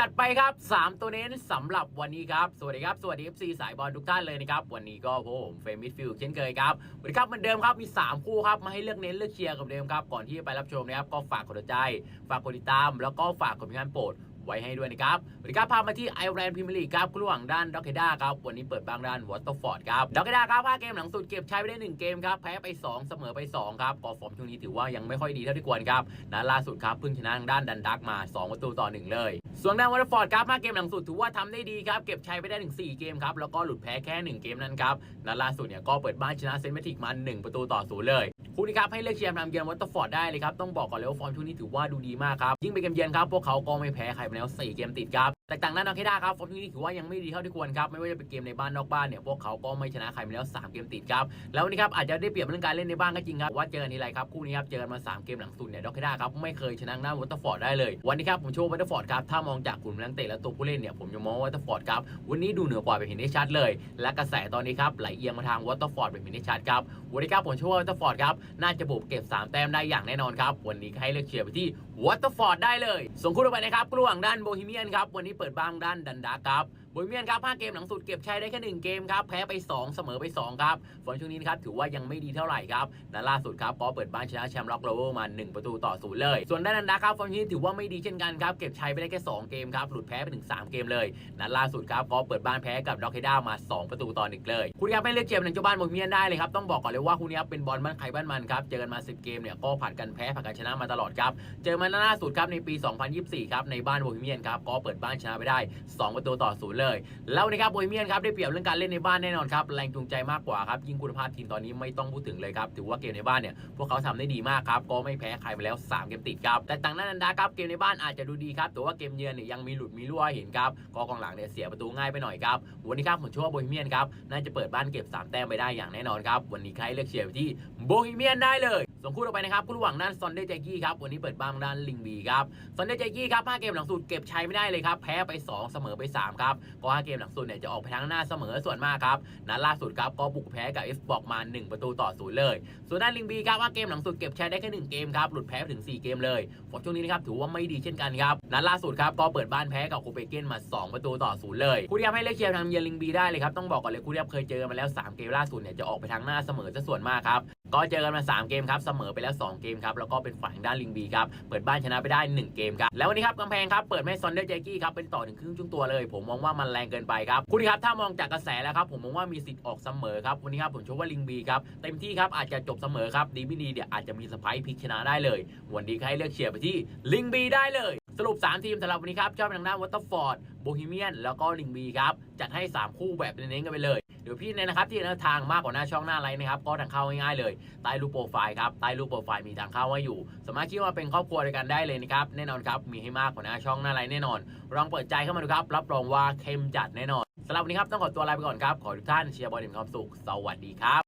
จัดไปครับ 3 ตัวเน้นสำหรับวันนี้ครับ สวัสดีครับ สวัสดี FC สายบอลทุกท่านเลยนะครับ วันนี้ก็ผมเฟรมมิดฟิลเช่นเคยครับสวัสดีครับเหมือนเดิมครับมี 3 คู่ครับมาให้เลือกเน้นเลือกเชียร์กับเดิมครับ ก่อนที่จะไปรับชมนะครับ ก็ฝากกดใจ ฝากกดติดตาม แล้วก็ฝากกดมีการโปรด ไว้ให้ด้วยนะครับสวัสดีครับพามาที่ไอร์แลนด์พรีเมียร์ลีกครับระหว่างด้านด็อกเกด้าครับวันนี้เปิดบางด้านวอตเตอร์ฟอร์ดครับด็อกเกด้าครับ5เกมหลังสุดเก็บใช้ไปได้ 1 เกมครับแพ้ไป 2 เสมอไป 2 ครับก็ฟอร์มช่วงนี้ถือว่ายังไม่ค่อยดีเท่าที่ควรครับนัดล่าสุดครับเพิ่งชนะทางด้านดันดักมา 2 ประตูต่อ 1 เลย ส่วนด้านวอตเตอร์ฟอร์ดครับ5เกมหลังสุดถือว่าทำได้ดีครับเก็บใชัยไปได้ถึง4เกมครับแล้วก็หลุดแพ้แค่ 1 เกมนั้นครับนัดล่าสุดเนี่ยก็เปิดบ้านชนะเซนต์แมทริกมา1ประตูต่อศูนย์เลยคู่นี้ครับให้เลือกเชียร์นำเยือนวอตเตอร์ฟอร์ดได้เลยครับต้องบอกก่อนเลยว่าฟอร์มช่วงนี้ถือว่าดูดีมากครับยิ่งเป็นเกมเยือนครับพวกเขาก็ไม่แพ้ใครแล้ว 4 เกมติดครับแต่ต่างด้นอร์เคด้าครับฟอร์มช่นี้ถือว่ายังไม่ดีเท่าที่ควรครับไม่ว่าจะเป็นเกมในบ้านนอกบ้านเนี่ยพวกเขาก็ไม่ชนะใครมาแล้ว 3 เกมติดครับแล้วนนี้ครับอาจจะได้เปรียบเรื่องการเล่นในบ้านก็จริงครับว่าเจอกันทีไรครับคู่นี้ครับเจอกันมา 3 เกมหลังสุดเนี่ยดอกเคด้าครับไม่เคยชนะหน้าวอตเตอร์ฟอร์ดได้เลยวันนี้ครับผมเชื่อว่าวอตเตอร์ฟอร์ดครับถ้ามองจากกลุ่มนักเตะและตัวผู้เล่นเนี่ยผมจะมองว่าวอตเตอร์ฟอร์ดครับวันนี้ดูเหนือกว่าไปเห็นได้ชัดเลย และกระแสตอนนี้ครับไหลเอียงมาทางวอตเตอร์ฟอร์ดไปเห็นได้ชัดครับวันนี้ครับผมเชื่อว่าวอตเตอร์ฟอร์ดครับน่าจะบุกเก็บ 3 แต้มได้อย่างแน่นอนครับวันนี้ให้เลือกเชียร์ไปที่วอตเตอร์ฟอร์ดได้เลยส่งคู่ต่อไปนะครับระหว่างด้านโบฮีเมียนครับ วันนี้เปิดบ้างด้านดันดาครับ บฮีเมียนครับ5เกมหลังสุดเก็บชัยได้แค่1เกมครับแพ้ไป 2 เสมอไป 2 ครับฟอร์มช่วงนี้นะครับถือว่ายังไม่ดีเท่าไหร่ครับและล่าสุดครับก็เปิดบ้านชนะแชมป์ล็อกโลเวอร์มา 1 ประตูต่อศูนย์เลย ส่วนด้านดันดาครับฟอร์มช่วงนี้ถือว่าไม่ดีเช่นกันครับเก็บชัยไปได้แค่ 2 เกมครับหลุดแพ้ไปถึง 3 เกมเลยนัดล่าสุดครับก็เปิดบ้านแพ้กับด็อกเฮด้ามา 2 ประตูต่อหนึ่งเลย คุณครับไม่เลือกเกมหนึ่งเจ้าบ้านโบฮีเมียนได้เลยครับต้องบอกก่อนเลยว่าคู่นี้ครับเป็นบอลบ้านใครบ้านมันครับเจอกันมา 10 เกมเนี่ยก็ผัดกันแพ้ผัดกันชนะมาตลอดครับเจอมาล่าสุดครับในปี 2024 ครับในบ้านบฮีเมียนครับก็เปิดบ้านชนะไปได้ 2 ประตูต่อศูนย์เลยแล้วนนี้ครับโบฮีเมียนครับได้เปรียบเรื่องการเล่นในบ้านแน่นอนครับแรงจูงใจมากกว่าครับยิ่งคุณภาพทีมตอนนี้ไม่ต้องพูดถึงเลยครับถือว่าเกมในบ้านเนี่ยพวกเขาทำได้ดีมากครับก็ไม่แพ้ใครมาแล้ว 3 เกมติดครับแต่ต่างนั้นนันดาครับเกมในบ้านอาจจะดูดีครับแต่ว่าเกมเยือนเนี่ยยังมีหลุดมีรั่วเห็นครับก็กองหลังเนี่ยเสียประตูง่ายไปหน่อยครับวันนี้ครับผมเชื่อว่าโบฮีเมียนครับน่าจะเปิดบ้านเก็บ 3 แต้มไปได้อย่างแน่นอนครับวันนี้ใครเลือกเชียร์ที่โบฮีเมียนได้เลยส่งคู่ต่อไปนะครับคู่ระหว่างด้านซอนเดย์แจ็กี้ครับวันนี้เปิดบ้างด้านลิงบีครับซอนเดย์แจ็กกี้ครับ5เกมหลังสุดเก็บชัยไม่ได้เลยครับแพ้ไป 2 เสมอไป3ครับก็5เกมหลังสุดเนี่ยจะออกไปทางหน้าเสมอส่วนมากครับนัดล่าสุดครับก็บุกแพ้กับเอฟบอกมา 1 ประตูต่อศูนย์เลย ส่วนด้านลิงบีครับ5เกมหลังสุดเก็บแชัยได้แค่1เกมครับหลุดแพ้ถึง 4 เกมเลยฟอร์ช่วงนี้นะครับถือว่าไม่ดีเช่นกันครับนัดล่าสุดครับก็เปิดบ้านแพ้กับโคเปเกนมา 2 ประตูต่อศูนย์เลยคู่ที่ทำให้เลือกเชียร์ทางเยือนลิงบีได้เลยครับต้องบอกก่อนเลยคู่ที่เคยเจอมาแล้ว 3 เกมล่าสุดเนี่ยจะออกไปทางหน้าเสมอซะส่วนมากครับก็เจอกันมา 3 เกมครับเสมอไปแล้ว 2 เกมครับแล้วก็เป็นฝ่ายทางด้านลิงบีครับเปิดบ้านชนะไปได้ 1 เกมครับแล้ววันนี้ครับกำแพงครับเปิดไม่ซอนเดอร์เจกี้ครับเป็นต่อถึงครึ่งช่วงตัวเลย ผมมองว่ามันแรงเกินไปครับคุณครับถ้ามองจากกระแสแล้วครับผมมองว่ามีสิทธิ์ออกเสมอครับวันนี้ครับผมเชื่อว่าลิงบีครับเต็มที่ครับอาจจะจบเสมอครับดีไม่ดีเดี๋ยวอาจจะมีสไปร์พลิกชนะได้เลย วันนี้ใครเลือกเชียร์ไปที่ลิงบีได้เลย สรุป 3 ทีมสำหรับวันนี้ครับชอบทางด้านวอเตอร์ฟอร์ดโบฮีเมียนแล้วก็ลิงบีครับ จัดให้ 3 คู่แบบเน้นๆกันไปเลย เดี๋ยวพี่เนี่ยนะครับที่แนวทางมากกว่าหน้าช่องหน้าไลน์นะครับ ก็ทางเข้าง่ายๆเลย ใต้รูปโปรไฟล์ครับ ใต้รูปโปรไฟล์มีทางเข้าไว้อยู่ สามารถคิดว่าเป็นครอบครัวด้วยกันได้เลยนะครับ แน่นอนครับ มีให้มากกว่าหน้าช่องหน้าไลน์แน่นอน ลองเปิดใจเข้ามาดูครับ รับรองว่าเข้มจัดแน่นอนสำหรับวันนี้ครับต้องขอตัวลาไปก่อนครับ ขอทุกท่านเชียร์บอลอย่างมีความสุข สวัสดีครับ